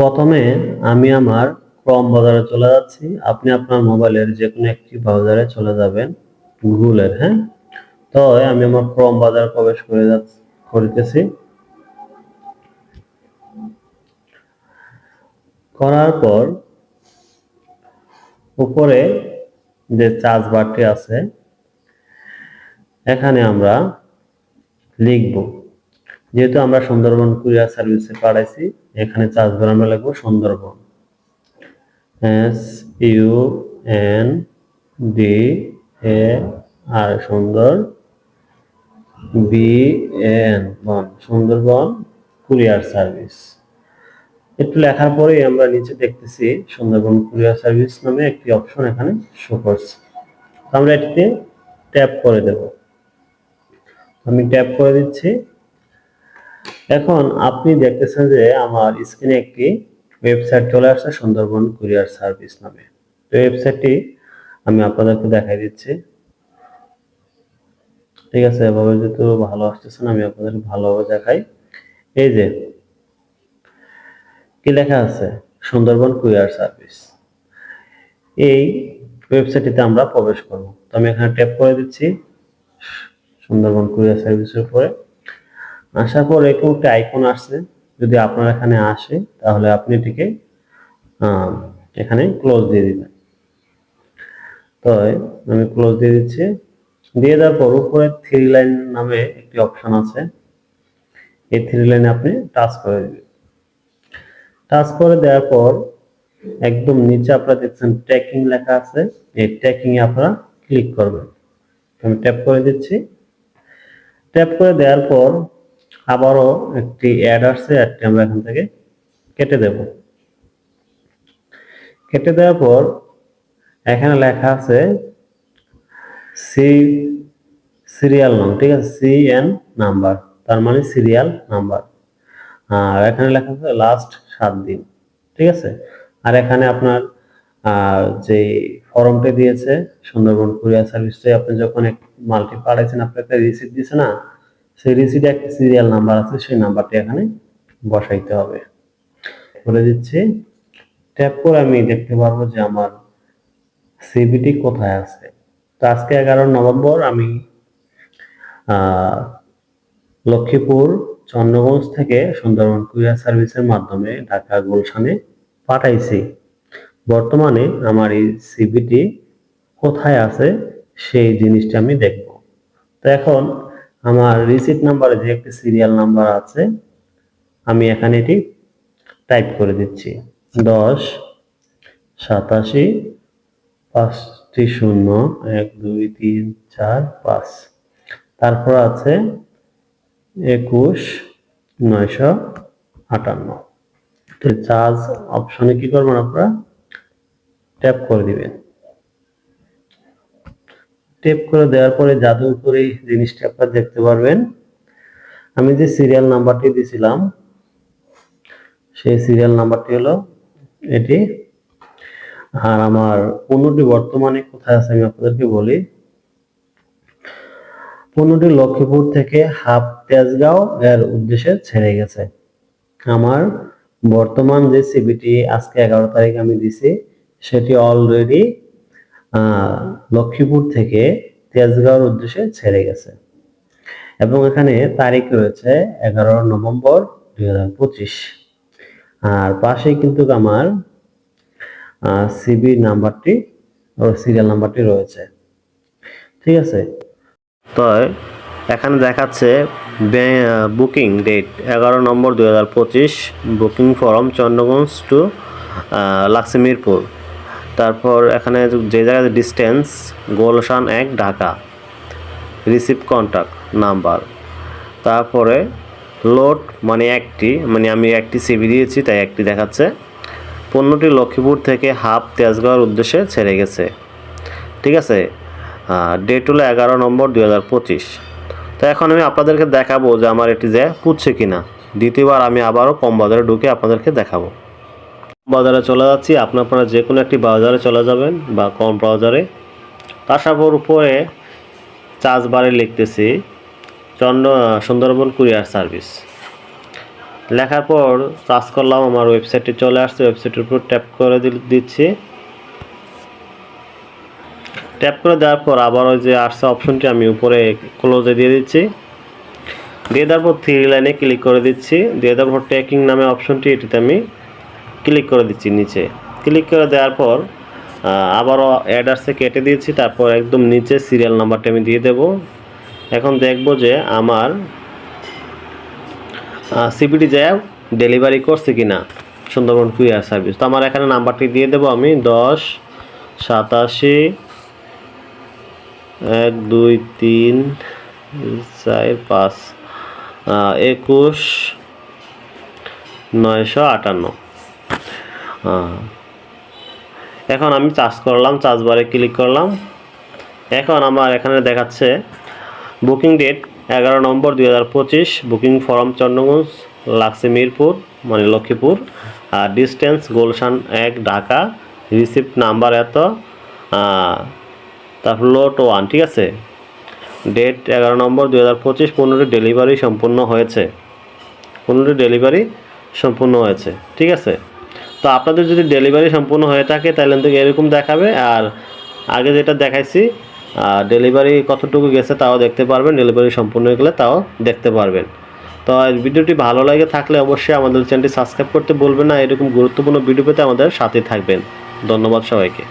প্রথমে আমি আমার ক্রম বাজারে চলে যাচ্ছি। আপনি আপনার মোবাইলের যে কোনো একটি ব্রাউজারে চলে যাবেন গুগলের হ্যাঁ? তো আমি আমার ক্রম বাজার প্রবেশ করে যাচ্ছি, করিতেছি। করার পর উপরে যে চার্জ বারটি আছে, এখানে আমরা লিখব। যেহেতু আমরা সুন্দরবন কুরিয়ার সার্ভিসে পাঠাইছি, এখানে চার্জ বার আমরা লিখব Sundarban. S, U, N, D, A, R, সুন্দর, বি এন, বন, সুন্দরবন কুরিয়ার সার্ভিস। একটু লেখার পরেই আমরা নিচে দেখতেছি সুন্দরবন কুরিয়ার সার্ভিস নামে একটি অপশন এখানে শো করছে। আমরা এটিতে ট্যাপ করে দেব। আমি ট্যাপ করে দিচ্ছি। এখন আপনি দেখতেছেন যে আমার স্ক্রিনে একটি ওয়েবসাইট চলে আসছে, সুন্দরবন কুরিয়ার সার্ভিস নামে। তো ওয়েবসাইটটি আমি আপনাদেরকে দেখাই দিচ্ছি। ঠিক আছে, এভাবে যেহেতু ভালো আসতেছে না, আমি আপনাদের ভালোভাবে দেখাই। এই যে, কি লেখা আছে? Sundarban courier service. এই ওয়েবসাইটটিতে আমরা প্রবেশ করব। তো আমি এখানে ট্যাপ করে দিচ্ছি সুন্দরবন কুরিয়ার সার্ভিসের উপরে। আসার পর এরকম একটা আইকন আসছে। যদি আপনার এখানে আসে, তাহলে আপনি এটিকে এখানে ক্লোজ দিয়ে দিবেন। তো আমি ক্লোজ দিয়ে দিচ্ছি। দিয়ে দেওয়ার পর উপরে থ্রি লাইন নামে একটি অপশন আছে। এই থ্রি লাইনে আপনি টাচ করে দিবেন। টাচ করে দেওয়ার পর একদম নিচে আপনারা দেখছেন ট্র্যাকিং লেখা আছে। এই ট্র্যাকিং এ আপনারা ক্লিক করবেন। আমি ট্যাপ করে দিচ্ছি। ট্যাপ করে দেওয়ার পর আবারও একটি অ্যাড আসছে অ্যাডটি আমরা এখান থেকে কেটে দেব। কেটে দেওয়ার পর এখানে লেখা আছে সি সিরিয়াল নাম ঠিক আছে? সি এন নাম্বার তার মানে সিরিয়াল নাম্বার আর এখানে লেখা আছে লাস্ট সাত দিন, ঠিক আছে? আর এখানে আপনার যে ফর্মটি দিয়েছে, সুন্দরবন কুরিয়ার সার্ভিসে আপনি যখন মালটি পাঠাইছেন একটা রিসিপ্ট দিয়েছে না রিসিপ্টে একটা সিরিয়াল নাম্বার আছে, সেই নাম্বারটি এখানে বসাইতে হবে। বলে দিচ্ছি ট্যাপ করে আমি দেখতে পারব যে আমার সিবিটি কোথায় আছে। তো আজকে এগারো নভেম্বর, আমি লক্ষ্মীপুর, চন্দ্রগঞ্জ থেকে সুন্দরবন কুরিয়ার সার্ভিসের মাধ্যমে ঢাকা গুলশানে পাঠাইছি। বর্তমানে আমার এই সিবিটি কোথায় আছে, সেই জিনিসটা আমি দেখব। তো এখন আমার রিসিপ্ট নাম্বারে যে একটি সিরিয়াল নাম্বার আছে, আমি এখানে এটি টাইপ করে দিচ্ছি। দশ, সাতাশি, পাঁচটি শূন্য, এক, দুই, তিন, চার, পাঁচ। তারপর আছে একুশ, নয়শো আটান্ন। চার্জ অপশনে কি করবেন আপনারা? ট্যাপ করে দিবেন। ট্যাপ করে দেওয়ার পরে জাদু করে জিনিসটা আপনারা দেখতে পারবেন। আমি যে সিরিয়াল নাম্বারটি দিয়েছিলাম সেই সিরিয়াল নাম্বারটি হলো এটি। আর আমার পণ্যটি বর্তমানে কোথায় আছে আমি আপনাদেরকে বলি। পণ্যটি লক্ষ্মীপুর থেকে হাফ তেজগাঁও এর উদ্দেশ্যে ছেড়ে গেছে। আমার বর্তমান যে সিবিটি আজকে এগারো তারিখ আমি দিছি, সেটি অলরেডি লক্ষ্মীপুর থেকে তেজগাঁওর উদ্দেশ্যে ছেড়ে গেছে। এবং এখানে তারিখ রয়েছে এগারো নভেম্বর দুই হাজার পঁচিশ। আর পাশেই কিন্তু আমার সিবি নাম্বারটি সিরিয়াল নাম্বারটি রয়েছে। ঠিক আছে? তো এখানে দেখাচ্ছে বুকিং ডেট এগারো নম্বর দুই হাজার পঁচিশ booking form Chandraganj to Laxmipur. তারপর এখানে যে জায়গায় ডিস্টেন্স গোলশান এক, ঢাকা। রিসিভ কন্ট্যাক্ট নাম্বার তারপরে লোড মানে একটি মানে আমি একটি সিবি দিয়েছি, তাই একটি দেখাচ্ছে। পণ্যটি লক্ষ্মীপুর থেকে হাফ তেজগাঁওয়ের উদ্দেশ্যে ছেড়ে গেছে। ঠিক আছে? ডেট হলো এগারো নম্বর দুই হাজার পঁচিশ। তো এখন আমি আপনাদেরকে দেখাবো যে আমার এটি যে পুচ্ছে কিনা। দ্বিতীয়বার আমি আবারও কম বাজারে ঢুকে আপনাদেরকে দেখাবো। বাজারে চলে যাচ্ছি। আপনারা যে কোনো একটি বাজারে চলে যাবেন বা কম বাজারে। তারপর উপরে চার্জ বারে লিখতেছি, চন্দ্র, সুন্দরবন কুরিয়ার সার্ভিস। লেখার পর কাজ করলাম, আমার ওয়েবসাইটে চলে আসছে, ওয়েবসাইটের উপর ট্যাপ করে দিচ্ছি। ট্যাপ করে দেওয়ার পর আবার ওই যে আসছে অপশনটি, আমি উপরে ক্লোজে দিয়ে দিচ্ছি। দিয়ে দেওয়ার পর থ্রি লাইনে ক্লিক করে দিচ্ছি। দিয়ে দেওয়ার পর ট্র্যাকিং নামে অপশনটি, এটিতে আমি ক্লিক করে দিচ্ছি নিচে। ক্লিক করে দেওয়ার পর আবারও অ্যাডার্সে কেটে দিয়েছি, তারপর একদম নিচে সিরিয়াল নাম্বারটা আমি দিয়ে দেব। এখন দেখব যে আমার সিবিডি জ্যাব ডেলিভারি করছে কি না সুন্দরবন কুরিয়ার সার্ভিস তো আমার এখানে নাম্বারটি দিয়ে দেবো আমি, দশ, সাতাশি, এক, দুই, তিন, চার, পাঁচ একুশ, নয়শো আটান্ন। এখন আমি চার্জ করলাম চার্জ বারে ক্লিক করলাম। এখন আমার এখানে দেখাচ্ছে বুকিং ডেট এগারো নম্বর দুই হাজার পঁচিশ বুকিং ফর্ম চন্দ্রগঞ্জ লাগছে মিরপুর মানে লক্ষ্মীপুর, আর ডিস্টেন্স গোলশান এক, ঢাকা রিসিপ্ট নাম্বার এত তারপর লোট ওয়ান ঠিক আছে? ডেট এগারো নম্বর দুই হাজার পঁচিশ, পনেরোটি ডেলিভারি সম্পূর্ণ হয়েছে। পনেরোটি ডেলিভারি সম্পূর্ণ হয়েছে, ঠিক আছে? তো আপনাদের যদি ডেলিভারি সম্পূর্ণ হয়ে থাকে, তাহলে কিন্তু এরকম দেখাবে। আর আগে যেটা দেখাইছি ডেলিভারি কতটুকু গেছে তাও দেখতে পারবেন ডেলিভারি সম্পূর্ণ হয়ে গেলে তাও দেখতে পারবেন। তো ভিডিওটি ভালো লাগে থাকলে অবশ্যই আমাদের চ্যানেলটি সাবস্ক্রাইব করতে বলবেন না। এরকম গুরুত্বপূর্ণ ভিডিও পেতে আমাদের সাথে থাকবেন। ধন্যবাদ সবাইকে।